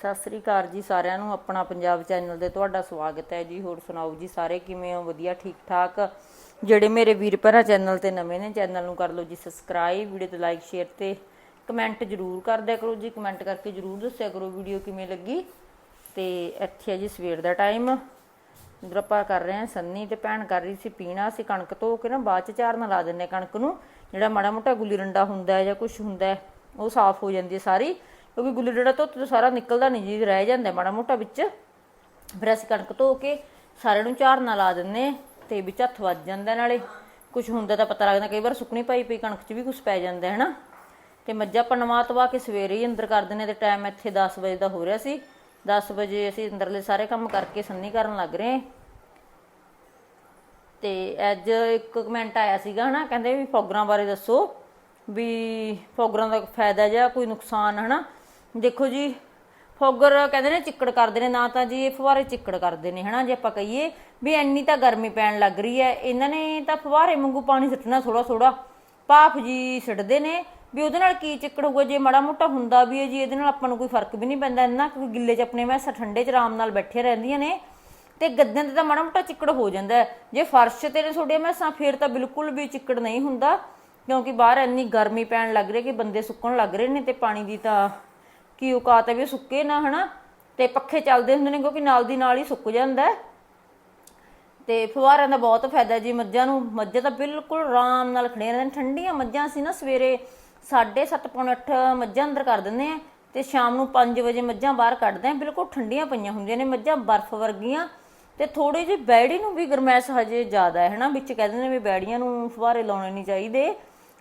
ਸਤਿ ਸ੍ਰੀ ਅਕਾਲ ਜੀ ਸਾਰਿਆਂ ਨੂੰ, ਆਪਣਾ ਪੰਜਾਬ ਚੈਨਲ ਤੇ ਤੁਹਾਡਾ ਸਵਾਗਤ ਹੈ ਜੀ। ਹੋਰ ਸੁਣਾਓ ਜੀ ਸਾਰੇ ਕਿਵੇਂ ਹੋ? ਵਧੀਆ ਠੀਕ ਠਾਕ ਜਿਹੜੇ ਮੇਰੇ ਵੀਰ ਭਰਾ ਚੈਨਲ ਤੇ ਨਵੇਂ ਨੇ, ਚੈਨਲ ਨੂੰ ਕਰ ਲਓ ਜੀ ਸਬਸਕ੍ਰਾਈਬ, ਵੀਡੀਓ ਤੇ ਲਾਈਕ, ਸ਼ੇਅਰ ਤੇ ਕਮੈਂਟ ਜਰੂਰ ਕਰਦਿਆ ਕਰੋ ਜੀ। ਕਮੈਂਟ ਕਰਕੇ ਜਰੂਰ ਦੱਸਿਆ ਕਰੋ ਵੀਡੀਓ ਕਿਵੇਂ ਲੱਗੀ। ਤੇ ਇੱਥੇ ਹੈ ਜੀ ਸਵੇਰ ਦਾ ਟਾਈਮ। ਇਧਰ ਆਪਾਂ ਕਰ ਰਹੇ ਹਾਂ, ਸੰਨੀ ਤੇ ਭੈਣ ਕਰ ਰਹੀ ਸੀ ਪੀਣਾ। ਅਸੀਂ ਕਣਕ ਧੋ ਕੇ ਨਾ ਬਾਅਦ ਚ ਝਾੜਨ ਲਾ ਦਿੰਨੇ ਕਣਕ ਨੂੰ। ਜਿਹੜਾ ਮਾੜਾ ਮੋਟਾ ਗੁੱਲੀ ਰੰਡਾ ਹੁੰਦਾ ਹੈ ਜਾਂ ਕੁਝ ਹੁੰਦਾ ਉਹ ਸਾਫ਼ ਹੋ ਜਾਂਦੀ ਹੈ ਸਾਰੀ। ਕਿਉਂਕਿ ਗੁੱਲੀ ਡੰਡਾ ਧੋਤੇ ਤੋਂ ਸਾਰਾ ਨਿਕਲਦਾ ਨਹੀਂ ਜੀ, ਰਹਿ ਜਾਂਦਾ ਮਾੜਾ ਮੋਟਾ ਵਿੱਚ। ਫਿਰ ਅਸੀਂ ਕਣਕ ਧੋ ਕੇ ਸਾਰਿਆਂ ਨੂੰ ਝਾੜਨਾ ਲਾ ਦਿੰਨੇ ਤੇ ਵਿੱਚ ਹੱਥ ਵੱਜ ਜਾਂਦਾ ਨਾਲੇ। ਕੁਝ ਹੁੰਦਾ ਤਾਂ ਪਤਾ ਲੱਗਦਾ, ਕਈ ਵਾਰ ਸੁੱਕਣੀ ਪਾਈ ਪਈ ਕਣਕ 'ਚ ਵੀ ਕੁਝ ਪੈ ਜਾਂਦਾ ਹੈ ਨਾ ਤੇ ਮੱਝਾਂ ਆਪਾਂ ਨਵਾ ਕੇ ਸਵੇਰੇ ਹੀ ਅੰਦਰ ਕਰ ਦਿੰਨੇ ਤੇ ਟਾਈਮ ਇੱਥੇ 10 ਵਜੇ ਦਾ ਹੋ ਰਿਹਾ ਸੀ। 10 ਵਜੇ ਅਸੀਂ ਅੰਦਰਲੇ ਸਾਰੇ ਕੰਮ ਕਰਕੇ ਸੰਨੀ ਕਰਨ ਲੱਗ ਰਹੇ ਤੇ ਅੱਜ ਇੱਕ ਕਮੈਂਟ ਆਇਆ ਸੀਗਾ, ਹਨਾ? ਕਹਿੰਦੇ ਵੀ ਫੋਗਰਾਂ ਬਾਰੇ ਦੱਸੋ ਵੀ ਫੋਗਰਾਂ ਦਾ ਫਾਇਦਾ ਜਾਂ ਕੋਈ ਨੁਕਸਾਨ, ਹਨਾ? ਦੇਖੋ ਜੀ, ਫੋਗਰ ਕਹਿੰਦੇ ਨੇ ਚਿੱਕੜ ਕਰਦੇ ਨੇ, ਨਾ ਤਾਂ ਜੀ ਇਹ ਫੁਹਾਰੇ ਚਿੱਕੜ ਕਰਦੇ ਨੇ, ਹਨਾ? ਜੇ ਆਪਾਂ ਕਹੀਏ ਵੀ ਇੰਨੀ ਤਾਂ ਗਰਮੀ ਪੈਣ ਲੱਗ ਰਹੀ ਹੈ, ਇਹਨਾਂ ਨੇ ਤਾਂ ਫੁਹਾਰੇ ਵਾਂਗੂ ਪਾਣੀ ਸਿੱਟਣਾ ਥੋੜਾ ਥੋੜਾ ਭਾਫ ਜੀ ਸਿੱਟਦੇ ਨੇ ਵੀ ਉਹਦੇ ਨਾਲ ਕੀ ਚਿੱਕੜ ਹੋਊਗਾ, ਜੇ ਮਾੜਾ ਮੋਟਾ ਹੁੰਦਾ ਵੀ ਹੈ ਜੀ, ਇਹਦੇ ਨਾਲ ਆਪਾਂ ਨੂੰ ਕੋਈ ਫ਼ਰਕ ਵੀ ਨਹੀਂ ਪੈਂਦਾ ਇੰਨਾ, ਕਿਉਂਕਿ ਗਿੱਲੇ 'ਚ ਆਪਣੇ ਮੈਸਾਂ ਠੰਡੇ 'ਚ ਆਰਾਮ ਨਾਲ ਬੈਠੇ ਰਹਿੰਦੀਆਂ ਨੇ, ਤੇ ਗੱਦਿਆਂ ਤੇ ਤਾਂ ਮਾੜਾ ਮੋਟਾ ਚਿੱਕੜ ਹੋ ਜਾਂਦਾ ਜੇ ਫਰਸ਼ ਤੇ ਨੇ ਤੁਹਾਡੇ ਮੈਸਾਂ, ਫੇਰ ਤਾਂ ਬਿਲਕੁਲ ਵੀ ਚਿੱਕੜ ਨਹੀਂ ਹੁੰਦਾ, ਕਿਉਂਕਿ ਬਾਹਰ ਇੰਨੀ ਗਰਮੀ ਪੈਣ ਲੱਗ ਰਹੀ ਕਿ ਬੰਦੇ ਸੁੱਕਣ ਲੱਗ ਰਹੇ ਨੇ ਤੇ ਪਾਣੀ ਦੀ ਤਾਂ ਕਿ ਔਕਾਤ ਹੈ ਵੀ ਉਹ ਸੁੱਕੇ ਨਾ, ਹਨਾ? ਤੇ ਪੱਖੇ ਚੱਲਦੇ ਹੁੰਦੇ ਨੇ ਕਿਉਂਕਿ ਨਾਲ ਦੀ ਨਾਲ ਹੀ ਸੁੱਕ ਜਾਂਦਾ ਹੈ। ਤੇ ਫੁਹਾਰਿਆਂ ਦਾ ਬਹੁਤ ਫਾਇਦਾ ਜੀ ਮੱਝਾਂ ਨੂੰ। ਮੱਝਾਂ ਤਾਂ ਬਿਲਕੁਲ ਆਰਾਮ ਨਾਲ ਖੜੀਆਂ ਰਹਿੰਦੀਆਂ ਠੰਡੀਆਂ ਮੱਝਾਂ ਸੀ ਨਾ ਸਵੇਰੇ 7:30 ਪੌਣੇ 8 ਮੱਝਾਂ ਅੰਦਰ ਕਰ ਦਿੰਦੇ ਆ ਤੇ ਸ਼ਾਮ ਨੂੰ 5 ਵਜੇ ਮੱਝਾਂ ਬਾਹਰ ਕੱਢਦੇ ਆ ਬਿਲਕੁਲ ਠੰਡੀਆਂ ਪਈਆਂ ਹੁੰਦੀਆਂ ਨੇ ਮੱਝਾਂ ਬਰਫ਼ ਵਰਗੀਆਂ। ਤੇ ਥੋੜੀ ਜਿਹੀ ਬੈੜੀ ਨੂੰ ਵੀ ਗਰਮੈਸ਼ ਹਜੇ ਜ਼ਿਆਦਾ ਹੈ, ਹਨਾ? ਵਿੱਚ ਕਹਿੰਦੇ ਨੇ ਵੀ ਬੈੜੀਆਂ ਨੂੰ ਫੁਹਾਰੇ ਲਾਉਣੇ ਨਹੀਂ ਚਾਹੀਦੇ।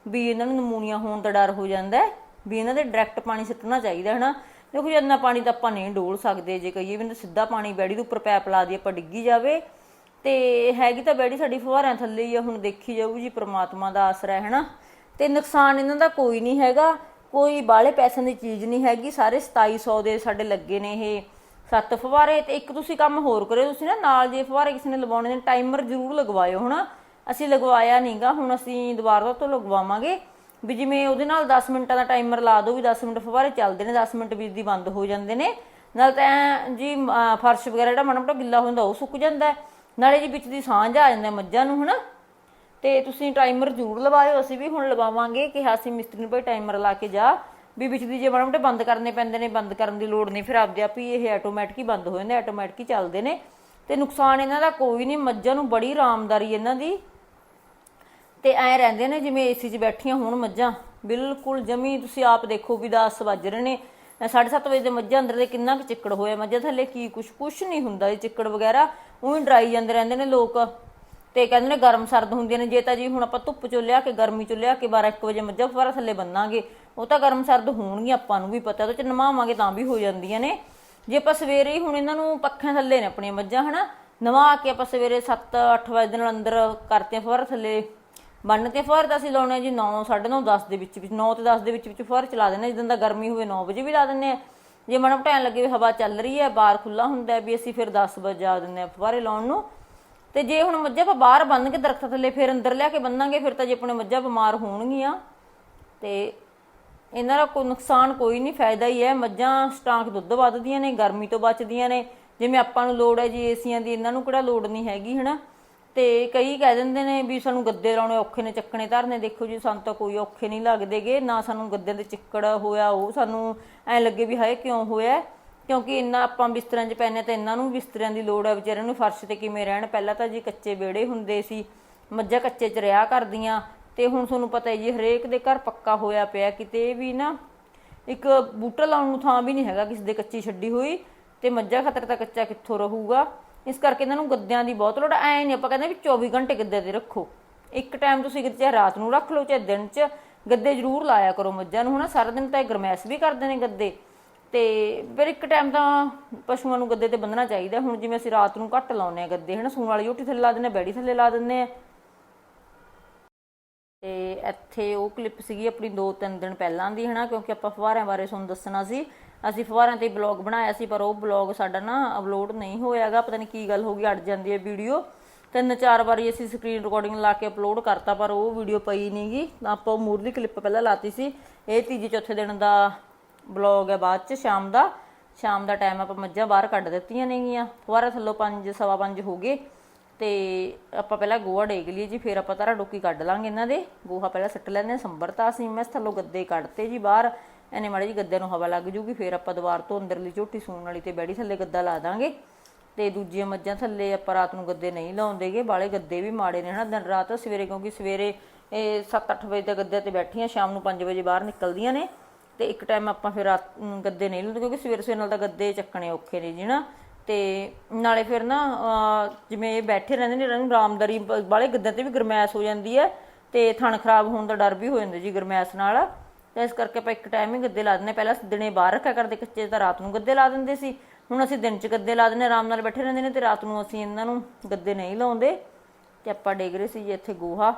ਵੀ ਇਹਨਾਂ ਨੂੰ ਨਮੂਨੀਆ ਹੋਣ ਦਾ ਡਰ ਹੋ ਜਾਂਦਾ ਹੈ। ਵੀ ਇਹਨਾਂ ਦੇ ਡਾਇਰੈਕਟ ਪਾਣੀ ਸਿੱਟਣਾ ਚਾਹੀਦਾ, ਹਨਾ? ਦੇਖੋ ਜੇ, ਇੰਨਾ ਪਾਣੀ ਤਾਂ ਆਪਾਂ ਨਹੀਂ ਡੋਲ ਸਕਦੇ ਜੇ ਕਹੀਏ ਵੀ ਸਿੱਧਾ ਪਾਣੀ ਬੈੜੀ ਦੇ ਉੱਪਰ ਪੈਪ ਲਾ ਦਈਏ, ਆਪਾਂ ਡਿੱਗੀ ਜਾਵੇ। ਤੇ ਹੈਗੀ ਤਾਂ ਬੈੜੀ ਸਾਡੀ ਫੁਹਾਰਿਆਂ ਥੱਲੇ ਹੀ ਆ, ਹੁਣ ਦੇਖੀ ਜਾਊ ਜੀ, ਪ੍ਰਮਾਤਮਾ ਦਾ ਆਸਰਾ ਹੈ, ਹਨਾ? ਤੇ ਨੁਕਸਾਨ ਇਹਨਾਂ ਦਾ ਕੋਈ ਨਹੀਂ ਹੈਗਾ, ਕੋਈ ਬਾਲੇ ਪੈਸਿਆਂ ਦੀ ਚੀਜ਼ ਨਹੀਂ ਹੈਗੀ, ਸਾਰੇ 2700 ਦੇ ਸਾਡੇ ਲੱਗੇ ਨੇ ਇਹ ਸੱਤ ਫੁਹਾਰੇ, ਤੇ ਇੱਕ ਤੁਸੀਂ ਕੰਮ ਹੋਰ ਕਰਿਓ, ਤੁਸੀਂ ਨਾ ਨਾਲ ਜੇ ਫੁਹਾਰੇ ਕਿਸੇ ਨੇ ਲਵਾਉਣੇ ਨੇ, ਟਾਈਮਰ ਜ਼ਰੂਰ ਲਗਵਾਇਓ, ਹਨਾ? ਅਸੀਂ ਲਗਵਾਇਆ ਨਹੀਂਗਾ ਹੁਣ ਅਸੀਂ ਦੁਬਾਰਾ ਤੋਂ ਲਗਵਾਵਾਂਗੇ। ਵੀ ਜਿਵੇਂ ਉਹਦੇ ਨਾਲ 10 ਮਿੰਟਾਂ ਦਾ ਟਾਈਮਰ ਲਾ ਦਿਓ ਵੀ 10 ਮਿੰਟ ਫੁਹਾਰੇ ਚੱਲਦੇ ਨੇ 10 ਮਿੰਟ ਬਿਜਲੀ ਬੰਦ ਹੋ ਜਾਂਦੇ ਨੇ। ਨਾਲ ਤਾਂ ਜੀ ਫਰਸ਼ ਵਗੈਰਾ ਜਿਹੜਾ ਮਾੜਾ ਮੋਟਾ ਗਿੱਲਾ ਹੁੰਦਾ, ਉਹ ਸੁੱਕ ਜਾਂਦਾ ਨਾਲੇ ਜੀ ਵਿੱਚ ਦੀ ਸਾਂਝ ਆ ਜਾਂਦਾ ਮੱਝਾਂ ਨੂੰ, ਹਨਾ? ਤੇ ਤੁਸੀਂ ਟਾਈਮਰ ਜ਼ਰੂਰ ਲਵਾਇਓ, ਅਸੀਂ ਵੀ ਹੁਣ ਲਵਾਵਾਂਗੇ ਕਿਹਾ ਸੀ ਮਿਸਤਰੀ ਨੂੰ ਭਾਈ ਟਾਈਮਰ ਲਾ ਕੇ ਜਾ। ਵੀ ਵਿੱਚ ਦੀ ਜੇ ਮਾੜਾ ਮੋਟਾ ਬੰਦ ਕਰਨੇ ਪੈਂਦੇ ਨੇ, ਬੰਦ ਕਰਨ ਦੀ ਲੋੜ ਨਹੀਂ, ਫਿਰ ਆਪਦੇ ਆਪ ਹੀ ਇਹ ਆਟੋਮੈਟਿਕ ਹੀ ਬੰਦ ਹੋ ਜਾਂਦੇ ਆਟੋਮੈਟਿਕ ਹੀ ਚੱਲਦੇ ਨੇ। ਤੇ ਨੁਕਸਾਨ ਇਹਨਾਂ ਦਾ ਕੋਈ ਨਹੀਂ, ਮੱਝਾਂ ਨੂੰ ਬੜੀ ਆਰਾਮਦਾਰੀ ਇਹਨਾਂ ਦੀ। ਤੇ ਐ ਰਹਿੰਦੇ ਨੇ ਜਿਵੇਂ ਏਸੀ 'ਚ ਬੈਠੀਆਂ ਹੋਣ ਮੱਝਾਂ। ਬਿਲਕੁਲ ਜਮੀ ਤੁਸੀਂ ਆਪ ਦੇਖੋ ਵੀ 10 ਵੱਜ ਰਹੇ ਨੇ। 7:30 ਵਜੇ ਦੇ ਮੱਝਾਂ ਅੰਦਰ ਦੇ ਕਿੰਨਾ ਕੁ ਚਿੱਕੜ ਹੋਇਆ। ਮੱਝਾਂ ਥੱਲੇ ਕੀ ਕੁਛ ਕੁਛ ਨਹੀਂ ਹੁੰਦਾ ਇਹ ਚਿੱਕੜ ਵਗੈਰਾ। ਉਹੀ ਡਰਾਈ ਜਾਂਦੇ ਰਹਿੰਦੇ ਨੇ ਲੋਕ। ਤੇ ਕਹਿੰਦੇ ਨੇ ਗਰਮ ਸਰਦ ਹੁੰਦੀਆਂ ਨੇ। ਜੇ ਤਾਂ ਜੀ ਹੁਣ ਆਪਾਂ ਧੁੱਪ ਚੋਂ ਲਿਆ ਕੇ, ਗਰਮੀ ਚੋਂ ਲਿਆ ਕੇ 12 1 ਵਜੇ ਮੱਝਾਂ ਫੁਆਰਾ ਥੱਲੇ ਬੰਨਾਂਗੇ, ਉਹ ਤਾਂ ਗਰਮ ਸਰਦ ਹੋਣਗੀਆਂ ਆਪਾਂ ਨੂੰ ਵੀ ਪਤਾ। ਉਹਦੇ ਚ ਨਵਾਵਾਂਗੇ ਤਾਂ ਵੀ ਹੋ ਜਾਂਦੀਆਂ ਨੇ। ਜੇ ਆਪਾਂ ਸਵੇਰੇ ਹੀ ਹੁਣ ਇਹਨਾਂ ਨੂੰ ਪੱਖਿਆਂ ਥੱਲੇ ਨੇ ਆਪਣੀਆਂ ਮੱਝਾਂ, ਹਨਾ? ਨਵਾ ਕੇ ਆਪਾਂ ਸਵੇਰੇ 7 8 ਵਜੇ ਦੇ ਨਾਲ ਅੰਦਰ ਕਰਤੇ ਫੁਆਰਾ ਥੱਲੇ। ਬੰਨ ਤੇ ਫੁਆਰ ਤਾਂ ਅਸੀਂ ਲਾਉਣੇ ਜੀ 9 9:30 10 ਦੇ ਵਿੱਚ ਵਿੱਚ 9 ਤੇ 10 ਦੇ ਵਿੱਚ ਵਿੱਚ ਫੁਆਰ ਚਲਾ ਦਿੰਦੇ ਜਦੋਂ ਦਾ ਗਰਮੀ ਹੋਵੇ 9 ਵਜੇ ਵੀ ਲਾ ਦਿੰਦੇ ਆ ਜੇ ਮਨ ਟਾਈਮ ਲੱਗੇ ਵੀ ਹਵਾ ਚੱਲ ਰਹੀ ਹੈ, ਬਾਹਰ ਖੁੱਲਾ ਹੁੰਦਾ ਵੀ ਅਸੀਂ ਫਿਰ 10 ਵਜੇ ਜਾ ਦਿੰਦੇ ਆ ਫੁਆਰੇ ਲਾਉਣ ਨੂੰ। ਤੇ ਜੇ ਹੁਣ ਮੱਝਾਂ ਆਪਾਂ ਬਾਹਰ ਬੰਨ ਕੇ ਦਰਖਤ ਥੱਲੇ ਫਿਰ ਅੰਦਰ ਲਿਆ ਕੇ ਬੰਨਾਂਗੇ, ਫਿਰ ਤਾਂ ਜੇ ਆਪਣੇ ਮੱਝਾਂ ਬਿਮਾਰ ਹੋਣਗੀਆਂ, ਤੇ ਇਹਨਾਂ ਦਾ ਕੋਈ ਨੁਕਸਾਨ ਕੋਈ ਨਹੀਂ, ਫਾਇਦਾ ਹੀ ਹੈ। ਮੱਝਾਂ ਸਟਾਂਕ ਦੁੱਧ ਵੱਧਦੀਆਂ ਨੇ, ਗਰਮੀ ਤੋਂ ਬਚਦੀਆਂ ਨੇ। ਜਿਵੇਂ ਆਪਾਂ ਨੂੰ ਲੋੜ ਹੈ ਜੀ ਏਸੀਆਂ ਦੀ, ਇਹਨਾਂ ਨੂੰ ਕਿਹੜਾ ਲੋੜ ਨਹੀਂ ਹੈਗੀ, ਹਨਾ? ਤੇ ਕਈ ਕਹਿ ਦਿੰਦੇ ਨੇ ਵੀ ਸਾਨੂੰ ਗੱਦੇ ਲਾਉਣੇ ਔਖੇ ਨੇ, ਚੱਕਣੇ ਧਰਨੇ, ਦੇਖੋ ਜੀ ਸਾਨੂੰ ਤਾਂ ਕੋਈ ਔਖੇ ਨਹੀਂ ਲੱਗਦੇਗੇ, ਨਾ ਸਾਨੂੰ ਗੱਦਿਆਂ ਦੇ ਚਿੱਕੜ ਹੋਇਆ, ਉਹ ਸਾਨੂੰ ਐ ਲੱਗੇ ਵੀ ਹਾਏ ਕਿਉਂ ਹੋਇਆ? ਕਿਉਂਕਿ ਇੰਨਾ ਆਪਾਂ ਬਿਸਤਰਿਆਂ 'ਚ ਪੈਨੇ ਤਾਂ ਇਹਨਾਂ ਨੂੰ ਬਿਸਤਰਿਆਂ ਦੀ ਲੋੜ ਹੈ, ਵਿਚਾਰਿਆਂ ਨੂੰ ਫਰਸ਼ ਤੇ ਕਿਵੇਂ ਰਹਿਣ? ਪਹਿਲਾਂ ਤਾਂ ਜੀ ਕੱਚੇ ਵਿਹੜੇ ਹੁੰਦੇ ਸੀ, ਮੱਝਾਂ ਕੱਚੇ 'ਚ ਰਿਹਾ ਕਰਦੀਆਂ ਤੇ ਹੁਣ ਤੁਹਾਨੂੰ ਪਤਾ ਹੈ ਜੀ ਹਰੇਕ ਦੇ ਘਰ ਪੱਕਾ ਹੋਇਆ ਪਿਆ, ਕਿਤੇ ਵੀ ਨਾ ਇੱਕ ਬੂਟਾ ਲਾਉਣ ਨੂੰ ਥਾਂ ਵੀ ਨਹੀਂ ਹੈਗਾ, ਕਿਸੇ ਦੇ ਕੱਚੀ ਛੱਡੀ ਹੋਈ ਤੇ ਮੱਝਾਂ ਖਤਰ ਤਾਂ ਕੱਚਾ ਕਿੱਥੋਂ ਰਹੂਗਾ? ਇਸ ਕਰਕੇ ਇਹਨਾਂ ਨੂੰ ਗੱਦਿਆਂ ਦੀ ਬਹੁਤ ਲੋੜ ਐ ਨਹੀਂ ਆਪਾਂ ਕਹਿੰਦੇ ਵੀ 24 ਘੰਟੇ ਗੱਦੇ ਤੇ ਰੱਖੋ। ਇੱਕ ਟਾਈਮ ਤੁਸੀਂ ਚਾਹੇ ਰਾਤ ਨੂੰ ਰੱਖ ਲਓ, ਚਾਹੇ ਦਿਨ 'ਚ ਗੱਦੇ ਜ਼ਰੂਰ ਲਾਇਆ ਕਰੋ ਮੱਝਾਂ ਨੂੰ। ਹਨਾ ਸਾਰਾ ਦਿਨ ਤਾਂ ਇਹ ਗਰਮੈਸ਼ ਵੀ ਕਰਦੇ ਨੇ ਗੱਦੇ। ਤੇ ਫਿਰ ਇੱਕ ਟਾਈਮ ਤਾਂ ਪਸ਼ੂਆਂ ਨੂੰ ਗੱਦੇ ਤੇ ਬੰਨਣਾ ਚਾਹੀਦਾ। ਹੁਣ ਜਿਵੇਂ ਅਸੀਂ ਰਾਤ ਨੂੰ ਘੱਟ ਲਾਉਨੇ ਆ ਗੱਦੇ, ਹਨਾ, ਸੂਣ ਵਾਲੀ ਝੋਟੀ ਥੱਲੇ ਲਾ ਦਿੰਨੇ ਆ ਬੈੜੀ ਥੱਲੇ ਲਾ ਦਿੰਨੇ ਆ ਤੇ ਇੱਥੇ ਉਹ ਕਲਿੱਪ ਸੀਗੀ ਆਪਣੀ 2-3 ਦਿਨ ਪਹਿਲਾਂ ਦੀ, ਹਨਾ, ਕਿਉਂਕਿ ਆਪਾਂ ਫੁਹਾਰਿਆਂ ਬਾਰੇ ਤੁਹਾਨੂੰ ਦੱਸਣਾ ਸੀ। ਅਸੀਂ ਫੁਹਾਰਿਆਂ ਤੇ ਬਲੌਗ ਬਣਾਇਆ ਸੀ, ਪਰ ਉਹ ਬਲੌਗ ਸਾਡਾ ਨਾ ਅਪਲੋਡ ਨਹੀਂ ਹੋਇਆਗਾ। ਪਤਾ ਨਹੀਂ ਕੀ ਗੱਲ ਹੋ ਗਈ, ਅੜ ਜਾਂਦੀ ਹੈ ਵੀਡੀਓ ਤਿੰਨ ਚਾਰ ਵਾਰੀ ਅਸੀਂ ਸਕਰੀਨ ਰਿਕਾਰਡਿੰਗ ਲਾ ਕੇ ਅਪਲੋਡ ਕਰਤਾ, ਪਰ ਉਹ ਵੀਡੀਓ ਪਈ ਨਹੀਂਗੀ ਆਪਾਂ ਉਹ ਮੂਰਲੀ ਕਲਿੱਪ ਪਹਿਲਾਂ ਲਾਤੀ ਸੀ। ਇਹ ਤੀਜੇ ਚੌਥੇ ਦਿਨ ਦਾ ਬਲੌਗ ਹੈ ਬਾਅਦ ਚ, ਸ਼ਾਮ ਦਾ। ਸ਼ਾਮ ਦਾ ਟਾਈਮ ਆਪਾਂ ਮੱਝਾਂ ਬਾਹਰ ਕੱਢ ਦਿੱਤੀਆਂ ਨੇਗੀਆਂ ਫੁਆਰਾ ਥੱਲੋਂ 5 ਸਵਾ 5 ਹੋ ਗਏ। ਤੇ ਆਪਾਂ ਪਹਿਲਾਂ ਗੋਹਾ ਡੇਗ ਲਈਏ ਜੀ, ਫਿਰ ਆਪਾਂ ਤਾਰਾ ਡੋਕੀ ਕੱਢ ਲਾਂਗੇ ਇਹਨਾਂ ਦੇ। ਗੋਹਾ ਪਹਿਲਾਂ ਸੱਟ ਲੈਂਦੇ ਹਾਂ, ਸੰਭਰਤਾ ਸੀ ਮੈਂ ਥੱਲੋਂ ਗੱਦੇ ਕੱਢਤੇ ਜੀ ਬਾਹਰ। ਐਨੇ ਮਾੜੀ ਜੀ ਗੱਦੇ ਨੂੰ ਹਵਾ ਲੱਗ ਜੂਗੀ ਫਿਰ ਆਪਾਂ ਦੁਬਾਰ ਤੋਂ ਅੰਦਰਲੀ ਝੋਟੀ ਸੂਣ ਵਾਲੀ ਤੇ ਬੈੜੀ ਥੱਲੇ ਗੱਦਾ ਲਾ ਦਾਂਗੇ। ਤੇ ਦੂਜੀਆਂ ਮੱਝਾਂ ਥੱਲੇ ਆਪਾਂ ਰਾਤ ਨੂੰ ਗੱਦੇ ਨਹੀਂ ਲਾਉਂਦੇਗੇ ਬਾਲੇ ਗੱਦੇ ਵੀ ਮਾੜੇ ਨੇ ਹਨਾ ਦਿਨ ਰਾਤ ਸਵੇਰੇ ਕਿਉਂਕਿ ਸਵੇਰੇ 7-8 ਵਜੇ ਦੇ ਗੱਦੇ ਤੇ ਬੈਠੀਆਂ ਸ਼ਾਮ ਨੂੰ 5 ਵਜੇ ਬਾਹਰ ਨਿਕਲਦੀਆਂ ਨੇ। ਤੇ ਇੱਕ ਟਾਈਮ ਆਪਾਂ ਫਿਰ ਰਾਤ ਗੱਦੇ ਨਹੀਂ ਲਾਉਂਦੇ ਕਿਉਂਕਿ ਸਵੇਰੇ ਸਵੇਰੇ ਨਾਲ ਤਾਂ ਗੱਦੇ ਚੱਕਣੇ ਔਖੇ ਨੇ ਜੀ ਨਾ। ਤੇ ਨਾਲੇ ਫਿਰ ਨਾ ਅਹ, ਜਿਵੇਂ ਇਹ ਬੈਠੇ ਰਹਿੰਦੇ ਨੇ ਇਹਨਾਂ ਨੂੰ ਆਰਾਮਦਾਰੀ ਬਾਲੇ ਗੱਦਿਆਂ ਤੇ ਵੀ ਗਰਮੈਸ਼ ਹੋ ਜਾਂਦੀ ਹੈ ਤੇ ਥਣ ਖਰਾਬ ਹੋਣ ਦਾ ਡਰ ਵੀ ਹੋ ਜਾਂਦਾ ਜੀ ਗਰਮੈਸ਼ ਨਾਲ। ਤੇ ਇਸ ਕਰਕੇ ਆਪਾਂ ਇੱਕ ਟਾਈਮ ਹੀ ਗੱਦੇ ਲਾ ਦਿੰਦੇ ਹਾਂ। ਪਹਿਲਾਂ ਦਿਨੇ ਬਾਹਰ ਰੱਖਿਆ ਕਰਦੇ ਕੱਚੇ ਤਾਂ ਰਾਤ ਨੂੰ ਗੱਦੇ ਲਾ ਦਿੰਦੇ ਸੀ। ਹੁਣ ਅਸੀਂ ਦਿਨ 'ਚ ਗੱਦੇ ਲਾ ਦਿੰਦੇ ਹਾਂ, ਆਰਾਮ ਨਾਲ ਬੈਠੇ ਰਹਿੰਦੇ ਨੇ ਤੇ ਰਾਤ ਨੂੰ ਅਸੀਂ ਇਹਨਾਂ ਨੂੰ ਗੱਦੇ ਨਹੀਂ ਲਾਉਂਦੇ ਤੇ ਆਪਾਂ ਡੇਗ ਰਹੇ ਸੀ ਜੀ ਇੱਥੇ ਗੋਹਾ।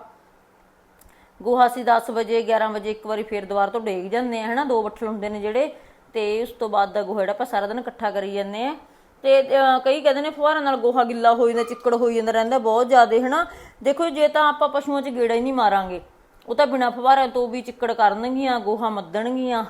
ਗੋਹਾ ਸੀ 10 ਵਜੇ 11 ਵਜੇ ਇੱਕ ਵਾਰੀ ਫੇਰ ਦੁਬਾਰ ਤੋਂ ਡੇਗ ਜਾਂਦੇ ਆ ਹਨਾ? ਦੋ ਬੱਠਲ ਹੁੰਦੇ ਨੇ ਜਿਹੜੇ ਤੇ ਉਸ ਤੋਂ ਬਾਅਦ ਦਾ ਗੋਹਾ ਜਿਹੜਾ ਆਪਾਂ ਸਾਰਾ ਦਿਨ ਇਕੱਠਾ ਕਰੀ ਜਾਂਦੇ ਆ ਤੇ ਕਈ ਕਹਿੰਦੇ ਨੇ ਫੁਹਾਰਾਂ ਨਾਲ ਗੋਹਾ ਗਿੱਲਾ ਹੋ ਜਾਂਦਾ ਚਿੱਕੜ ਹੋਈ ਜਾਂਦਾ ਰਹਿੰਦਾ ਬਹੁਤ ਜ਼ਿਆਦਾ ਹਨਾ? ਦੇਖੋ ਜੇ ਤਾਂ ਆਪਾਂ ਪਸ਼ੂਆਂ 'ਚ ਗੇੜਾ ਹੀ ਨਹੀਂ ਮਾਰਾਂਗੇ। ਉਹ ਤਾਂ ਬਿਨਾਂ ਫੁਹਾਰਾਂ ਤੋਂ ਵੀ ਚਿੱਕੜ ਕਰਨਗੀਆਂ, ਗੋਹਾ ਮੱਦਣਗੀਆਂ।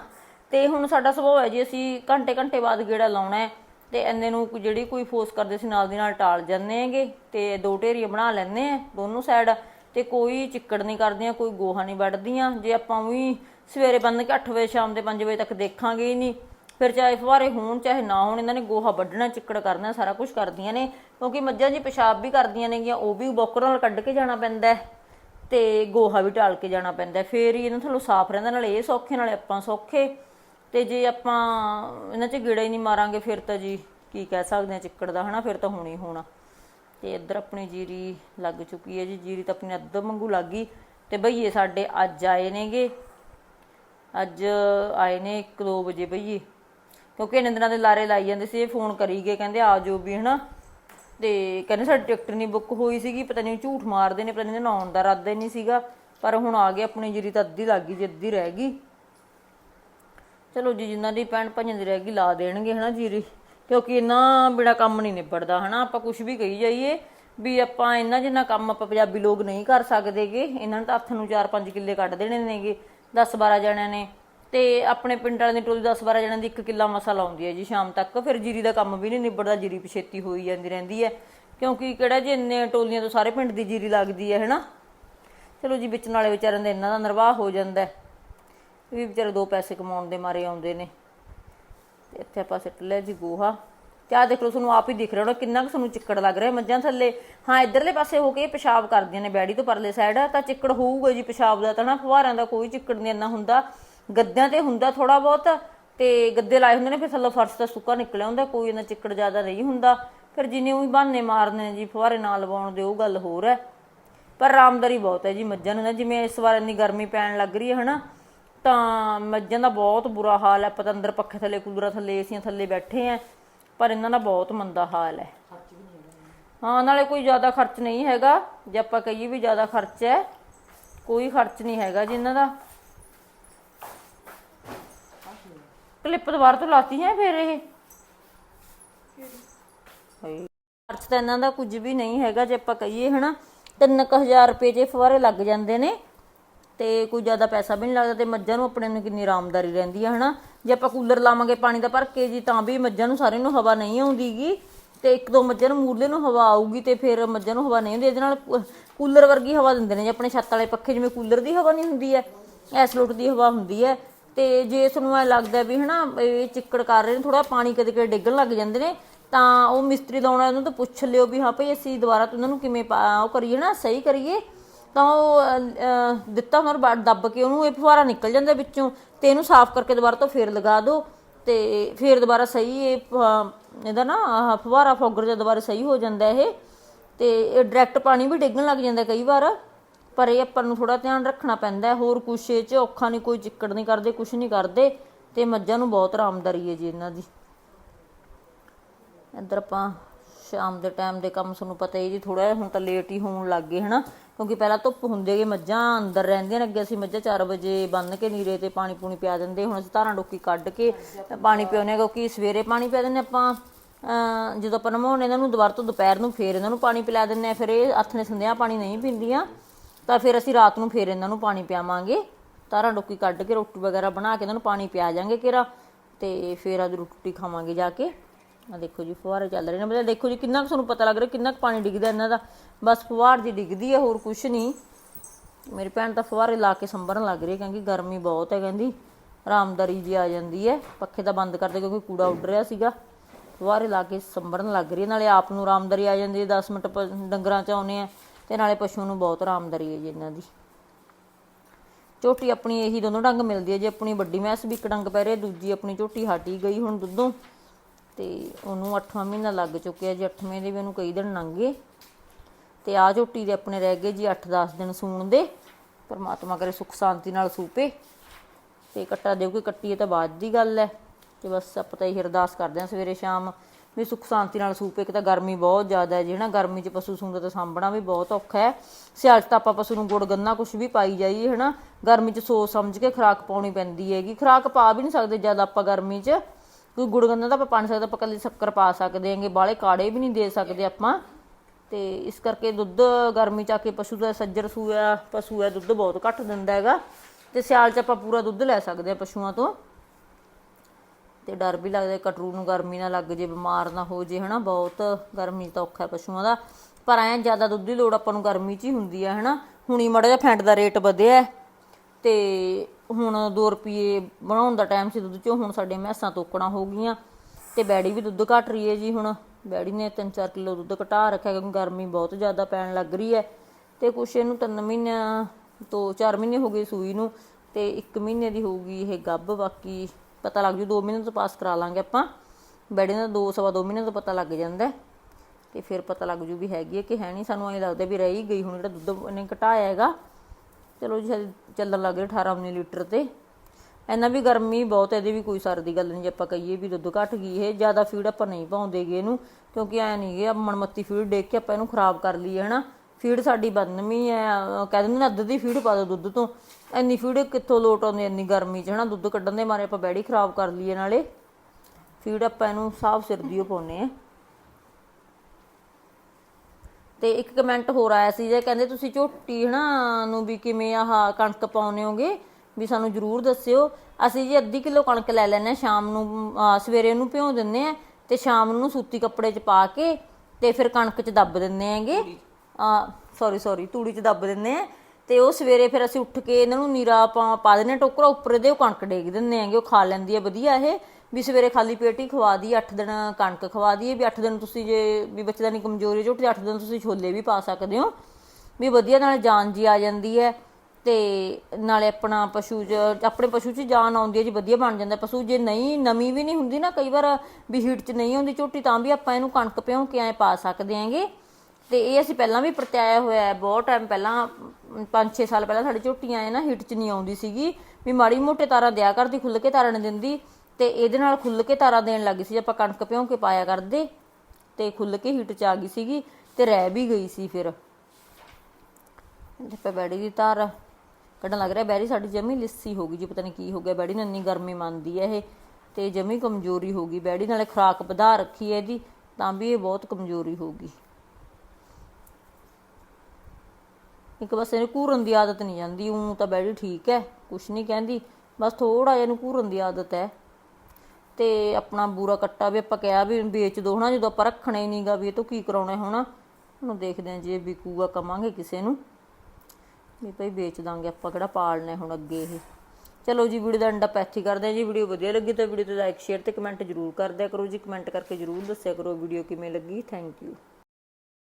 ਤੇ ਹੁਣ ਸਾਡਾ ਸੁਭਾਅ ਹੈ ਜੀ ਅਸੀਂ ਘੰਟੇ ਘੰਟੇ ਬਾਅਦ ਗੇੜਾ ਲਾਉਣਾ ਹੈ। ਤੇ ਐਨੇ ਨੂੰ ਜਿਹੜੀ ਕੋਈ ਫੋਰਸ ਕਰਦੇ ਸੀ, ਨਾਲ ਦੀ ਨਾਲ ਟਾਲ ਜਾਂਦੇ ਹੈਗੇ। ਤੇ ਦੋ ਢੇਰੀਆਂ ਬਣਾ ਲੈਂਦੇ ਆ, ਦੋਨੋਂ ਸਾਈਡ ਤੇ ਕੋਈ ਚਿੱਕੜ ਨਹੀਂ ਕਰਦੀਆਂ, ਕੋਈ ਗੋਹਾ ਨਹੀਂ ਵੱਢਦੀਆਂ। ਜੇ ਆਪਾਂ ਵੀ ਸਵੇਰੇ ਬੰਨ ਕੇ 8 ਵਜੇ, ਸ਼ਾਮ ਦੇ 5 ਵਜੇ ਤੱਕ ਦੇਖਾਂਗੇ ਹੀ ਨਹੀਂ। ਫਿਰ ਚਾਹੇ ਫੁਹਾਰੇ ਹੋਣ, ਚਾਹੇ ਨਾ ਹੋਣ, ਇਹਨਾਂ ਨੇ ਗੋਹਾ ਵੱਢਣਾ, ਚਿੱਕੜ ਕਰਨਾ, ਸਾਰਾ ਕੁਝ ਕਰਦੀਆਂ ਨੇ। ਕਿਉਂਕਿ ਮੱਝਾਂ ਜੀ ਪਿਸ਼ਾਬ ਵੀ ਕਰਦੀਆਂ ਨੇਗੀਆਂ, ਉਹ ਵੀ ਬੋਕਰ ਨਾਲ ਕੱਢ ਕੇ ਜਾਣਾ ਪੈਂਦਾ ਹੈ। ਤੇ ਗੋਹਾ ਵੀ ਟਾਲ ਕੇ ਜਾਣਾ ਪੈਂਦਾ ਫੇਰ ਹੀ ਇਹਨਾਂ ਥੱਲੋਂ ਸਾਫ਼ ਰਹਿੰਦਾ, ਨਾਲੇ ਇਹ ਸੌਖੇ, ਨਾਲੇ ਆਪਾਂ ਸੌਖੇ। ਤੇ ਜੇ ਆਪਾਂ ਇਹਨਾਂ 'ਚ ਗੇੜਾ ਹੀ ਨਹੀਂ ਮਾਰਾਂਗੇ, ਫਿਰ ਤਾਂ ਜੀ ਕੀ ਕਹਿ ਸਕਦੇ ਆ ਚਿੱਕੜ ਦਾ, ਹਨਾ, ਫਿਰ ਤਾਂ ਹੋਣਾ ਹੀ ਹੋਣਾ। ਤੇ ਇੱਧਰ ਆਪਣੀ ਜੀਰੀ ਲੱਗ ਚੁੱਕੀ ਹੈ ਜੀ। ਜੀਰੀ ਤਾਂ ਆਪਣੀ ਅੱਧ ਮੰਗੂ ਲੱਗ ਗਈ। ਤੇ ਭਈਏ ਸਾਡੇ ਅੱਜ ਆਏ ਨੇਗੇ। ਅੱਜ ਆਏ ਨੇ 1-2 ਵਜੇ ਭਈਏ ਕਿਉਂਕਿ ਇਹਨਾਂ ਦਿਨਾਂ ਦੇ ਲਾਰੇ ਲਾਈ ਜਾਂਦੇ ਸੀ, ਇਹ ਫੋਨ ਕਰੀ ਗਏ, ਕਹਿੰਦੇ ਆ ਜਾਓ ਵੀ, ਹਨਾ। ਤੇ ਕਹਿੰਦੇ ਸਾਡੀ ਟਿਕਟ ਨਹੀਂ ਬੁੱਕ ਹੋਈ ਸੀਗੀ, ਪਤਾ ਨਹੀਂ ਝੂਠ ਮਾਰਦੇ ਨੇ, ਪਤਾ ਨਹੀਂ ਇਹਨਾਂ ਆਉਣ ਦਾ ਇਰਾਦਾ ਹੀ ਨਹੀਂ ਸੀਗਾ, ਪਰ ਹੁਣ ਆ ਗਏ ਆਪਣੀ ਜੀਰੀ ਤਾਂ ਅੱਧੀ ਲੱਗ ਗਈ, ਜੀ ਅੱਧੀ ਰਹਿ ਗਈ। ਚਲੋ ਜੀ ਜਿਨ੍ਹਾਂ ਦੀ ਪੈਣ ਭੰਜਨ ਦੀ ਰਹਿ ਗਈ, ਲਾ ਦੇਣਗੇ ਹਨਾ ਜੀਰੀ, ਕਿਉਂਕਿ ਇਹਨਾਂ ਬਿਨਾ ਕੰਮ ਨਹੀਂ ਨਿਬੜਦਾ ਹਨਾ, ਆਪਾਂ ਕੁਝ ਵੀ ਕਹੀ ਜਾਈਏ ਵੀ ਆਪਾਂ ਇਹਨਾਂ ਜਿੰਨਾ ਕੰਮ ਆਪਾਂ ਪੰਜਾਬੀ ਲੋਕ ਨਹੀਂ ਕਰ ਸਕਦੇਗੇ, ਇਹਨਾਂ ਨੇ ਤਾਂ ਹੱਥ ਨੂੰ 4-5 ਕਿੱਲੇ ਕੱਢ ਦੇਣੇ ਨੇਗੇ 10-12 ਜਣਿਆਂ ਨੇ। ਤੇ ਆਪਣੇ ਪਿੰਡ ਵਾਲਿਆਂ ਦੀ ਟੋਲੀ 10-12 ਜਣਿਆਂ ਦੀ ਇੱਕ ਕਿੱਲਾ ਮਸਾ ਲਾਉਂਦੀ ਹੈ ਜੀ ਸ਼ਾਮ ਤੱਕ। ਫਿਰ ਜੀਰੀ ਦਾ ਕੰਮ ਵੀ ਨਹੀਂ ਨਿਬੜਦਾ, ਜੀਰੀ ਪਛੇਤੀ ਹੋਈ ਜਾਂਦੀ ਰਹਿੰਦੀ ਹੈ। ਕਿਉਂਕਿ ਕਿਹੜਾ ਜੇ ਇੰਨੇ ਟੋਲੀਆਂ ਤੋਂ ਸਾਰੇ ਪਿੰਡ ਦੀ ਜੀਰੀ ਲੱਗਦੀ ਹੈ, ਹਨਾ? ਚਲੋ ਜੀ, ਵਿੱਚ ਨਾਲੇ ਵਿਚਾਰਿਆਂ ਦਾ ਇਹਨਾਂ ਦਾ ਨਿਰਵਾਹ ਹੋ ਜਾਂਦਾ ਵੀ ਵਿਚਾਰੇ ਦੋ ਪੈਸੇ ਕਮਾਉਣ ਦੇ ਮਾਰੇ ਆਉਂਦੇ ਨੇ। ਤੇ ਇੱਥੇ ਆਪਾਂ ਸਿੱਟ ਲਿਆ ਜੀ ਗੋਹਾ। ਕਿਆ ਦੇਖ ਲਓ ਤੁਹਾਨੂੰ ਆਪ ਹੀ ਦਿਖ ਰਿਹਾ ਹੋਣਾ ਕਿੰਨਾ ਕੁ ਤੁਹਾਨੂੰ ਚਿੱਕੜ ਲੱਗ ਰਿਹਾ ਮੱਝਾਂ ਥੱਲੇ। ਹਾਂ, ਇਧਰਲੇ ਪਾਸੇ ਹੋ ਕੇ ਪਿਸ਼ਾਬ ਕਰਦੀਆਂ ਨੇ ਬੈੜੀ ਤੋਂ ਪਰਲੇ ਸਾਈਡ ਤਾਂ ਚਿੱਕੜ ਹੋਊਗਾ ਜੀ ਪਿਸ਼ਾਬ ਦਾ ਤਾਂ ਨਾ ਫੁਹਾਰਿਆਂ ਦਾ ਕੋਈ ਚਿੱਕੜ ਨਹੀਂ ਇੰਨਾ ਹੁੰਦਾ। ਗੱਦਿਆਂ ਤੇ ਹੁੰਦਾ ਥੋੜਾ ਬਹੁਤ ਤੇ ਗੱਦੇ ਲਾਏ ਹੁੰਦੇ ਨੇ, ਫਿਰ ਥੱਲੋਂ ਫਰਸ਼ ਤਾਂ ਸੁੱਕਾ ਨਿਕਲਿਆ ਹੁੰਦਾ, ਕੋਈ ਇਹਨਾਂ ਚਿੱਕੜ ਜ਼ਿਆਦਾ ਨਹੀਂ ਹੁੰਦਾ। ਫਿਰ ਜਿੰਨੇ ਉਹੀ ਬਹਾਨੇ ਮਾਰਨੇ ਨੇ ਜੀ, ਫੁਹਾਰੇ ਨਾਲ ਲਵਾਉਣ ਦੇ, ਉਹ ਗੱਲ ਹੋਰ ਹੈ। ਪਰ ਆਰਾਮਦਾਰੀ ਬਹੁਤ ਹੈ ਜੀ ਮੱਝਾਂ ਨੂੰ ਨਾ, ਜਿਵੇਂ ਇਸ ਵਾਰ ਇੰਨੀ ਗਰਮੀ ਪੈਣ ਲੱਗ ਰਹੀ ਹੈ, ਹਨਾ, ਤਾਂ ਮੱਝਾਂ ਦਾ ਬਹੁਤ ਬੁਰਾ ਹਾਲ ਹੈ। ਪਤਾ ਅੰਦਰ ਪੱਖੇ ਥੱਲੇ, ਕੂਲਰਾਂ ਥੱਲੇ, ਏਸੀਆਂ ਥੱਲੇ ਬੈਠੇ ਆ ਪਰ ਇਹਨਾਂ ਦਾ ਬਹੁਤ ਮੰਦਾ ਹਾਲ ਹੈ। ਹਾਂ, ਨਾਲੇ ਕੋਈ ਜ਼ਿਆਦਾ ਖਰਚ ਨਹੀਂ ਹੈਗਾ। ਜੇ ਆਪਾਂ ਕਹੀਏ ਵੀ ਜ਼ਿਆਦਾ ਖਰਚ ਹੈ, ਕੋਈ ਖਰਚ ਨਹੀਂ ਹੈਗਾ ਜੀ ਇਹਨਾਂ ਦਾ। ਕਲਿੱਪ ਦੁਬਾਰਾ ਤੋਂ ਲਾਤੀ ਹੈ ਫਿਰ ਇਹ? ਹਾਏ। ਖਰਚ ਤਾਂ ਇਹਨਾਂ ਦਾ ਕੁਝ ਵੀ ਨਹੀਂ ਹੈਗਾ ਜੇ ਆਪਾਂ ਕਹੀਏ ਹਨਾ? 3000 ਰੁਪਏ ਜੇ ਫਵਾਰੇ ਲੱਗ ਜਾਂਦੇ ਨੇ ਤੇ ਕੋਈ ਜ਼ਿਆਦਾ ਪੈਸਾ ਵੀ ਨਹੀਂ ਲੱਗਦਾ ਤੇ ਮੱਝਾਂ ਨੂੰ ਆਪਣੇ ਨੂੰ ਕਿੰਨੀ ਆਰਾਮਦਾਰੀ ਰਹਿੰਦੀ ਆ ਹਨਾ? ਜੇ ਆਪਾਂ ਕੂਲਰ ਲਾਵਾਂਗੇ ਪਾਣੀ ਦਾ ਭਰ ਕੇ ਜੀ ਤਾਂ ਵੀ ਮੱਝਾਂ ਨੂੰ ਸਾਰੇ ਨੂੰ ਹਵਾ ਨਹੀਂ ਆਉਂਦੀਗੀ ਤੇ ਇੱਕ ਦੋ ਮੱਝਾਂ ਨੂੰ ਮੂਰਲੇ ਨੂੰ ਹਵਾ ਆਊਗੀ ਤੇ ਫਿਰ ਮੱਝਾਂ ਨੂੰ ਹਵਾ ਨਹੀਂ ਹੁੰਦੀ ਇਹਦੇ ਨਾਲ ਕੂਲਰ ਵਰਗੀ ਹਵਾ ਦਿੰਦੇ ਨੇ ਜੇ ਆਪਣੇ ਛੱਤ ਵਾਲੇ ਪੱਖੇ ਜਿਵੇਂ ਕੂਲਰ ਦੀ ਹਵਾ ਨਹੀਂ ਹੁੰਦੀ ਹੈ ਐਸ ਲੋਟ ਦੀ ਹਵਾ ਹੁੰਦੀ ਹੈ ਤੇ ਜੇ ਤੁਹਾਨੂੰ ਐ ਲੱਗਦਾ ਵੀ ਹਨਾ, ਇਹ ਚਿੱਕੜ ਕਰ ਰਹੇ ਨੇ ਥੋੜਾ ਪਾਣੀ ਕਦੇ ਕਦੇ ਡਿੱਗਣ ਲੱਗ ਜਾਂਦੇ ਨੇ, ਤਾਂ ਉਹ ਮਿਸਤਰੀ ਲਾਉਣਾ ਉਹਨੂੰ ਤਾਂ ਪੁੱਛ ਲਿਓ ਵੀ ਹਾਂ ਭਈ ਅਸੀਂ ਦੁਬਾਰਾ ਤੋਂ ਉਹਨਾਂ ਨੂੰ ਕਿਵੇਂ ਪਾ- ਉਹ ਕਰੀਏ ਨਾ, ਸਹੀ ਕਰੀਏ। ਤਾਂ ਉਹ ਦਿੱਤਾ ਉਹਨਾਂ ਨੂੰ ਦੱਬ ਕੇ ਉਹਨੂੰ, ਇਹ ਫੁਹਾਰਾ ਨਿਕਲ ਜਾਂਦਾ ਵਿੱਚੋਂ ਤੇ ਇਹਨੂੰ ਸਾਫ਼ ਕਰਕੇ ਦੁਬਾਰਾ ਤੋਂ ਫੇਰ ਲਗਾ ਦਿਓ ਤੇ ਫੇਰ ਦੁਬਾਰਾ ਸਹੀ ਇਹ ਫ- ਇਹਦਾ ਨਾ ਫੁਹਾਰਾ ਫੋਗਰ ਜਾਂ ਦੁਬਾਰਾ ਸਹੀ ਹੋ ਜਾਂਦਾ ਇਹ। ਤੇ ਇਹ ਡਾਇਰੈਕਟ ਪਾਣੀ ਵੀ ਡਿੱਗਣ ਲੱਗ ਜਾਂਦਾ ਕਈ ਵਾਰ। ਪਰ ਇਹ ਆਪਾਂ ਨੂੰ ਥੋੜਾ ਧਿਆਨ ਰੱਖਣਾ ਪੈਂਦਾ ਹੋਰ ਕੁਛ ਇਹ ਚ ਔਖਾ ਨਹੀਂ ਕੋਈ ਚਿੱਕੜ ਨਹੀਂ ਕਰਦੇ, ਕੁਛ ਨਹੀਂ ਕਰਦੇ ਤੇ ਮੱਝਾਂ ਨੂੰ ਬਹੁਤ ਆਰਾਮਦਾਰੀ ਹੈ ਜੀ ਇਹਨਾਂ ਦੀ। ਇੱਧਰ ਆਪਾਂ ਸ਼ਾਮ ਦੇ ਟਾਈਮ ਦੇ ਕੰਮ ਤੁਹਾਨੂੰ ਪਤਾ ਹੀ ਜੀ ਥੋੜਾ ਹੁਣ ਤਾਂ ਲੇਟ ਹੀ ਹੋਣ ਲੱਗ ਗਏ, ਹਨਾ? ਕਿਉਂਕਿ ਪਹਿਲਾਂ ਧੁੱਪ ਹੁੰਦੇ ਗਏ ਮੱਝਾਂ ਅੰਦਰ ਰਹਿੰਦੀਆਂ ਨੇ ਅੱਗੇ, ਅਸੀਂ ਮੱਝਾਂ 4 ਵਜੇ ਬੰਨ ਕੇ ਨੀਰੇ ਤੇ ਪਾਣੀ ਪੂਣੀ ਪਿਆ ਦਿੰਦੇ, ਹੁਣ ਅਸੀਂ ਧਾਰਾਂ ਡੋਕੀ ਕੱਢ ਕੇ ਪਾਣੀ ਪਿਉਨੇ ਕਿਉਂਕਿ ਸਵੇਰੇ ਪਾਣੀ ਪਿਆ ਦਿੰਦੇ ਆਪਾਂ, ਅਹ, ਜਦੋਂ ਆਪਾਂ ਨਮਾਉਣੇ ਇਹਨਾਂ ਨੂੰ, ਦੁਬਾਰਾ ਤੋਂ ਦੁਪਹਿਰ ਨੂੰ ਫੇਰ ਇਹਨਾਂ ਨੂੰ ਪਾਣੀ ਪਿਲਾ ਦਿੰਦੇ ਆ ਫਿਰ ਇਹ ਹੱਥ ਨੇ ਸੰਧਿਆ ਪਾਣੀ ਨਹੀਂ ਪੀਂਦੀਆਂ। ਤਾਂ ਫਿਰ ਅਸੀਂ ਰਾਤ ਨੂੰ ਫੇਰ ਇਹਨਾਂ ਨੂੰ ਪਾਣੀ ਪਿਆਵਾਂਗੇ। ਤਾਰਾਂ ਡੋਕੀ ਕੱਢ ਕੇ ਰੋਟੀ ਵਗੈਰਾ ਬਣਾ ਕੇ ਇਹਨਾਂ ਨੂੰ ਪਾਣੀ ਪਿਆ ਜਾਾਂਗੇ ਕਿਰਾ ਤੇ ਫਿਰ ਅੱਜ ਰੋਟੀ ਖਾਵਾਂਗੇ ਜਾ ਕੇ। ਆ ਦੇਖੋ ਜੀ, ਫੁਹਾਰੇ ਚੱਲ ਰਹੇ ਨੇ। ਮਤਲਬ ਦੇਖੋ ਜੀ, ਕਿੰਨਾ ਕੁ ਤੁਹਾਨੂੰ ਪਤਾ ਲੱਗ ਰਿਹਾ ਕਿੰਨਾ ਕੁ ਪਾਣੀ ਡਿੱਗਦਾ ਇਹਨਾਂ ਦਾ। ਬਸ ਫੁਹਾਰ ਜੀ ਡਿੱਗਦੀ ਹੈ ਹੋਰ ਕੁਝ ਨਹੀਂ। ਮੇਰੀ ਭੈਣ ਤਾਂ ਫੁਹਾਰੇ ਲਾ ਕੇ ਸੰਭਰਨ ਲੱਗ ਰਹੀ ਹੈ ਕਹਿੰਦੀ ਗਰਮੀ ਬਹੁਤ ਹੈ ਕਹਿੰਦੀ। ਆਰਾਮਦਾਰੀ ਜੀ ਆ ਜਾਂਦੀ ਹੈ ਪੱਖੇ ਤਾਂ ਬੰਦ ਕਰਦੇ ਕਿਉਂਕਿ ਕੂੜਾ ਉੱਡ ਰਿਹਾ ਸੀਗਾ। ਫੁਹਾਰੇ ਲਾ ਕੇ ਸੰਭਰਨ ਲੱਗ ਰਹੀ ਹੈ ਨਾਲੇ ਆਪ ਨੂੰ ਆਰਾਮਦਾਰੀ ਆ ਜਾਂਦੀ ਹੈ 10 ਮਿੰਟ ਡੰਗਰਾਂ ਚ ਆਉਨੇ ਆ। ਤੇ ਨਾਲੇ ਪਸ਼ੂ ਨੂੰ ਬਹੁਤ ਆਰਾਮਦਾਰੀ ਹੈ ਜੀ ਇਹਨਾਂ ਦੀ। ਝੋਟੀ ਆਪਣੀ ਇਹੀ ਦੋਨੋਂ ਡੰਗ ਮਿਲਦੀ ਹੈ ਜੇ, ਆਪਣੀ ਵੱਡੀ ਮੈਸ ਵੀ ਇੱਕ ਡੰਗ ਪੈ ਰਿਹਾ, ਦੂਜੀ ਆਪਣੀ ਝੋਟੀ ਹਟੀ ਗਈ ਹੁਣ ਦੁੱਧੋਂ। ਤੇ ਉਹਨੂੰ 8ਵਾਂ ਮਹੀਨਾ ਲੱਗ ਚੁੱਕਿਆ ਜੀ 8ਵੇਂ ਦੇ ਵੀ ਉਹਨੂੰ ਕਈ ਦਿਨ ਲੰਘੇ। ਤੇ ਆ ਝੋਟੀ ਦੇ ਆਪਣੇ ਰਹਿ ਗਏ ਜੀ 8-10 ਦਿਨ ਸੂਣ ਦੇ, ਪਰਮਾਤਮਾ ਕਰੇ ਸੁਖ ਸ਼ਾਂਤੀ ਨਾਲ ਸੂਪੇ। ਤੇ ਕੱਟਾ ਦੇਵ ਕੋਈ ਕੱਟੀਏ ਤਾਂ ਬਾਅਦ ਦੀ ਗੱਲ ਹੈ। ਤੇ ਬਸ ਆਪਾਂ ਤਾਂ ਇਹ ਅਰਦਾਸ ਕਰਦੇ ਹਾਂ ਸਵੇਰੇ ਸ਼ਾਮ ਵੀ ਸੁੱਖ ਸ਼ਾਂਤੀ ਨਾਲ ਸੂਪ, ਇੱਕ ਤਾਂ ਗਰਮੀ ਬਹੁਤ ਜ਼ਿਆਦਾ ਹੈ ਜੀ ਗਰਮੀ 'ਚ ਪਸ਼ੂ ਸੂੰਦਾ ਤਾਂ ਸਾਂਭਣਾ ਵੀ ਬਹੁਤ ਔਖਾ ਹੈ। ਸਿਆਲ 'ਚ ਤਾਂ ਆਪਾਂ ਪਸ਼ੂ ਨੂੰ ਗੁੜ, ਗੰਨਾ ਕੁਝ ਵੀ ਪਾਈ ਜਾਈਏ, ਹਨਾ? ਗਰਮੀ 'ਚ ਸੋਚ ਸਮਝ ਕੇ ਖੁਰਾਕ ਪਾਉਣੀ ਪੈਂਦੀ ਹੈਗੀ। ਖੁਰਾਕ ਪਾ ਵੀ ਨਹੀਂ ਸਕਦੇ ਜਦ ਆਪਾਂ ਗਰਮੀ 'ਚ। ਕੋਈ ਗੁੜ, ਗੰਨਾ ਤਾਂ ਆਪਾਂ ਪਾ ਨਹੀਂ ਸਕਦੇ, ਆਪਾਂ ਕੱਲੀ ਸ਼ੱਕਰ ਪਾ ਸਕਦੇ ਹਾਂਗੇ ਬਾਲੇ ਕਾੜੇ ਵੀ ਨਹੀਂ ਦੇ ਸਕਦੇ ਆਪਾਂ। ਤੇ ਇਸ ਕਰਕੇ ਦੁੱਧ ਗਰਮੀ ਚ ਆ ਕੇ ਪਸ਼ੂ ਦਾ ਸੱਜਰ ਸੂਆ, ਪਸ਼ੂ ਹੈ ਦੁੱਧ ਬਹੁਤ ਘੱਟ ਦਿੰਦਾ ਹੈਗਾ। ਤੇ ਸਿਆਲ ਚ ਆਪਾਂ ਪੂਰਾ ਦੁੱਧ ਲੈ ਸਕਦੇ ਹਾਂ ਪਸ਼ੂਆਂ ਤੋਂ। ਤੇ ਡਰ ਵੀ ਲੱਗਦਾ ਕਟਰੂ ਨੂੰ ਗਰਮੀ ਨਾ ਲੱਗ ਜੇ, ਬਿਮਾਰ ਨਾ ਹੋ ਜੇ, ਹਨਾ, ਬਹੁਤ ਗਰਮੀ ਤਾਂ ਔਖਾ ਪਸ਼ੂਆਂ ਦਾ। ਪਰ ਐਂ ਜ਼ਿਆਦਾ ਦੁੱਧ ਦੀ ਲੋੜ ਆਪਾਂ ਨੂੰ ਗਰਮੀ 'ਚ ਹੀ ਹੁੰਦੀ ਹੈ ਹਨਾ। ਹੁਣੀ ਮੜਾ ਜਿਹਾ ਫੈਂਟ ਦਾ ਰੇਟ ਵਧਿਆ ਹੈ ਤੇ ਹੁਣ 2 ਰੁਪਏ ਬਣਾਉਣ ਦਾ ਟਾਈਮ ਸੀ ਦੁੱਧ ਚੋਂ, ਹੁਣ ਸਾਡੇ ਮੈਸਾਂ ਤੋਕਣਾ ਹੋ ਗਈਆਂ ਤੇ ਬੈੜੀ ਵੀ ਦੁੱਧ ਘਟ ਰਹੀ ਹੈ ਜੀ ਹੁਣ। ਬੈੜੀ ਨੇ 3-4 ਕਿਲੋ ਦੁੱਧ ਘਟਾ ਰੱਖਿਆ ਕਿਉਂਕਿ ਗਰਮੀ ਬਹੁਤ ਜ਼ਿਆਦਾ ਪੈਣ ਲੱਗ ਰਹੀ ਹੈ ਤੇ ਕੁਛ ਇਹਨੂੰ 3 ਮਹੀਨਿਆਂ ਤੋਂ 4 ਮਹੀਨੇ ਹੋ ਗਏ ਸੂਈ ਨੂੰ ਤੇ 1 ਮਹੀਨੇ ਦੀ ਹੋਊਗੀ ਇਹ ਗੱਭ ਬਾਕੀ। ਪਤਾ ਲੱਗ ਜੂ 2 ਮਹੀਨੇ ਤੋਂ ਪਾਸ ਕਰਾ ਲਾਂਗੇ ਆਪਾਂ। ਬੈੜੀ ਦਾ 2 ਸਵਾ 2 ਮਹੀਨੇ ਤੋਂ ਪਤਾ ਲੱਗ ਜਾਂਦਾ ਤੇ ਫਿਰ ਪਤਾ ਲੱਗ ਜੂ ਵੀ ਹੈਗੀ ਹੈ ਕਿ ਹੈ ਨਹੀਂ। ਸਾਨੂੰ ਐਂ ਲੱਗਦਾ ਵੀ ਰਹੀ ਗਈ, ਹੁਣ ਜਿਹੜਾ ਦੁੱਧ ਇਹਨੇ ਘਟਾਇਆ ਹੈਗਾ। ਚਲੋ ਜੀ, ਹਜੇ ਚੱਲਣ ਲੱਗ ਗਿਆ 18 19 ਲੀਟਰ ਤੇ। ਇੰਨਾ ਵੀ ਗਰਮੀ ਬਹੁਤ ਇਹਦੀ ਵੀ ਕੋਈ ਸਰ ਦੀ ਗੱਲ ਨਹੀਂ ਜੇ ਆਪਾਂ ਕਹੀਏ ਵੀ ਦੁੱਧ ਘਟ ਗਈ ਇਹ ਜ਼ਿਆਦਾ ਫੀਡ ਆਪਾਂ ਨਹੀਂ ਪਾਉਂਦੇਗੇ ਇਹਨੂੰ, ਕਿਉਂਕਿ ਐ ਨਹੀਂ ਗੇ ਮਨਮੱਤੀ ਫੀਡ ਦੇਖ ਕੇ ਆਪਾਂ ਇਹਨੂੰ ਖਰਾਬ ਕਰ ਲਈਏ, ਹਨਾ। ਫੀਡ ਸਾਡੀ ਬਦਨਮੀ ਹੈ ਕਹਿ ਦਿੰਦੇ ਨੇ ਅੱਧ ਦੀ ਫੀਡ ਪਾ ਦੋ ਦੁੱਧ ਤੋਂ। ਇੰਨੀ ਫੀਡ ਕਿੱਥੋਂ ਲੋਟ ਆਉਂਦੀ, ਇੰਨੀ ਗਰਮੀ 'ਚ, ਹਨਾ? ਦੁੱਧ ਕੱਢਣ ਦੇ ਮਾਰੇ ਆਪਾਂ ਬੈੜੀ ਖਰਾਬ ਕਰ ਲਈਏ ਨਾਲੇ। ਫੀਡ ਆਪਾਂ ਇਹਨੂੰ ਸਾਫ਼ ਸਿਰ ਦੀ ਪਾਉਨੇ ਆ। ਤੇ ਇੱਕ ਕਮੈਂਟ ਹੋਰ ਆਇਆ ਸੀ ਜੇ ਕਹਿੰਦੇ ਤੁਸੀਂ ਝੋਟੀ, ਹਨਾ, ਨੂੰ ਵੀ ਕਿਵੇਂ ਆਹ ਕਣਕ ਪਾਉਨੇ ਹੋਗੇ, ਵੀ ਸਾਨੂੰ ਜਰੂਰ ਦੱਸਿਓ। ਅਸੀਂ ਜੀ ਅੱਧੀ ਕਿਲੋ ਕਣਕ ਲੈ ਲੈਨੇ ਆ ਸ਼ਾਮ ਨੂੰ ਸਵੇਰੇ ਉਹਨੂੰ ਭਿਉਂ ਦਿੰਨੇ ਆ ਤੇ ਸ਼ਾਮ ਨੂੰ ਸੂਤੀ ਕੱਪੜੇ 'ਚ ਪਾ ਕੇ ਤੇ ਫਿਰ ਕਣਕ 'ਚ ਦੱਬ ਦਿੰਨੇ ਆਂਗੇ ਆ ਸੌਰੀ ਸੌਰੀ ਤੂੜੀ 'ਚ ਦੱਬ ਦਿੰਦੇ ਆ। ਤੇ ਉਹ ਸਵੇਰੇ ਫਿਰ ਅਸੀਂ ਉੱਠ ਕੇ ਇਹਨਾਂ ਨੂੰ ਨੀਰਾ ਪਾ ਪਾ ਦਿੰਨੇ ਟੋਕਰਾ, ਉੱਪਰ ਦੇ ਉਹ ਕਣਕ ਡੇਗ ਦਿੰਨੇ ਆਂਗੇ ਉਹ ਖਾ ਲੈਂਦੀ ਆ, ਵਧੀਆ ਇਹ। ਵੀ ਸਵੇਰੇ ਖਾਲੀ ਪੇਟ ਹੀ ਖਵਾ ਦੀ 8 ਦਿਨ ਕਣਕ ਖਵਾ ਦੀਏ ਵੀ 8 ਦਿਨ ਤੁਸੀਂ ਜੇ, ਵੀ ਬੱਚੇ ਦਾ ਨਹੀਂ ਕਮਜ਼ੋਰੀ ਝੋਟੀ 8 ਦਿਨ ਤੁਸੀਂ ਛੋਲੇ ਵੀ ਪਾ ਸਕਦੇ ਹੋ। ਵੀ ਵਧੀਆ ਨਾਲ ਜਾਨ ਜੀ ਆ ਜਾਂਦੀ ਹੈ ਤੇ ਨਾਲੇ ਆਪਣਾ ਪਸ਼ੂ ਚ, ਆਪਣੇ ਪਸ਼ੂ ਚ ਜਾਨ ਆਉਂਦੀ ਹੈ ਜੀ, ਵਧੀਆ ਬਣ ਜਾਂਦਾ। ਪਸ਼ੂ ਜੇ ਨਹੀਂ ਨਮੀ ਵੀ ਨਹੀਂ ਹੁੰਦੀ ਨਾ, ਕਈ ਵਾਰ ਵੀ ਹੀਟ ਚ ਨਹੀਂ ਹੁੰਦੀ ਝੋਟੀ, ਤਾਂ ਵੀ ਆਪਾਂ ਇਹਨੂੰ ਕਣਕ ਭਿਉਂ ਕੇ ਐ ਪਾ ਸਕਦੇ ਆਂਗੇ ਤੇ ਇਹ ਅਸੀਂ ਪਹਿਲਾਂ ਵੀ ਪ੍ਰਤਿਆਇਆ ਹੋਇਆ ਹੈ, ਬਹੁਤ ਟਾਈਮ ਪਹਿਲਾਂ 5-6 ਸਾਲ ਪਹਿਲਾਂ ਸਾਡੀ ਝੋਟੀਆਂ ਐ ਨਾ, ਹੀਟ ਚ ਨਹੀਂ ਆਉਂਦੀ ਸੀਗੀ। ਵੀ ਮਾੜੀ ਮੋਟੇ ਤਾਰਾਂ ਦਿਆ ਕਰਦੀ ਖੁੱਲ ਕੇ ਤਾਰਾਂ ਨਹੀਂ ਦਿੰਦੀ। ਤੇ ਇਹਦੇ ਨਾਲ ਖੁੱਲ ਕੇ ਤਾਰਾਂ ਦੇਣ ਲੱਗੀ ਸੀ, ਆਪਾਂ ਕਣਕ ਭਿਉਂ ਕੇ ਪਾਇਆ ਕਰਦੇ। ਤੇ ਖੁੱਲ ਕੇ ਹੀਟ ਚ ਆ ਗਈ ਸੀਗੀ ਤੇ ਰਹਿ ਵੀ ਗਈ ਸੀ ਫਿਰ। ਤੇ ਬੈੜੀ ਦੀ ਤਾਰ ਕੱਢਣ ਲੱਗ ਰਿਹਾ। ਬੈਰੀ ਸਾਡੀ ਜਮੀ ਲਿੱਸੀ ਹੋ ਗਈ ਜੀ, ਪਤਾ ਨਹੀਂ ਕੀ ਹੋ ਗਿਆ। ਬੈੜੀ ਨੂੰ ਇੰਨੀ ਗਰਮੀ ਮੰਨਦੀ ਹੈ ਇਹ। ਤੇ ਜਮੀ ਕਮਜ਼ੋਰੀ ਹੋ ਗਈ। ਬੈੜੀ ਨਾਲੇ ਖੁਰਾਕ ਵਧਾ ਰੱਖੀ ਹੈ ਇਹਦੀ, ਤਾਂ ਵੀ ਇਹ ਬਹੁਤ ਕਮਜ਼ੋਰੀ ਹੋ ਗਈ। ਇੱਕ ਬਸ ਇਹਨੂੰ ਘੂਰਨ ਦੀ ਆਦਤ ਨਹੀਂ ਜਾਂਦੀ, ਉਂ ਤਾਂ ਬੈਡੀ ਠੀਕ ਹੈ ਕੁਛ ਨਹੀਂ ਕਹਿੰਦੀ, ਬਸ ਥੋੜਾ ਜਿਹਾ ਇਹਨੂੰ ਘੂਰਨ ਦੀ ਆਦਤ ਹੈ ਤੇ ਆਪਣਾ ਬੂਰਾ ਕੱਟਾ ਵੀ ਆਪਾਂ ਕਿਹਾ ਵੀ ਵੇਚ ਦੋ ਹਨਾ, ਜਦੋਂ ਆਪਾਂ ਰੱਖਣਾ ਹੀ ਨਹੀਂਗਾ ਵੀ ਇਹ ਤੋਂ ਕੀ ਕਰਾਉਣਾ ਹੁਣ ਹੁਣ ਦੇਖਦੇ ਹਾਂ ਜੇ ਵਿਕੂਗਾ ਕਮਾਂਗੇ ਕਿਸੇ ਨੂੰ। ਵੀ ਭਾਈ ਵੇਚ ਦਾਂਗੇ ਆਪਾਂ ਕਿਹੜਾ ਪਾਲਣਾ ਹੁਣ ਅੱਗੇ ਇਹ। ਚਲੋ ਜੀ, ਵੀਡੀਓ ਦਾ ਐਂਡ ਅੰਡਾ ਇੱਥੇ ਕਰਦੇ ਹਾਂ ਜੀ, ਵੀਡੀਓ ਵਧੀਆ ਲੱਗੀ ਤਾਂ ਵੀਡੀਓ ਤੇ ਲਾਈਕ ਸ਼ੇਅਰ ਤੇ ਕਮੈਂਟ ਜ਼ਰੂਰ ਕਰ ਦਿਆ ਕਰੋ ਜੀ ਕਮੈਂਟ ਕਰਕੇ ਜ਼ਰੂਰ ਦੱਸਿਆ ਕਰੋ ਵੀਡੀਓ ਕਿਵੇਂ ਲੱਗੀ ਥੈਂਕ ਯੂ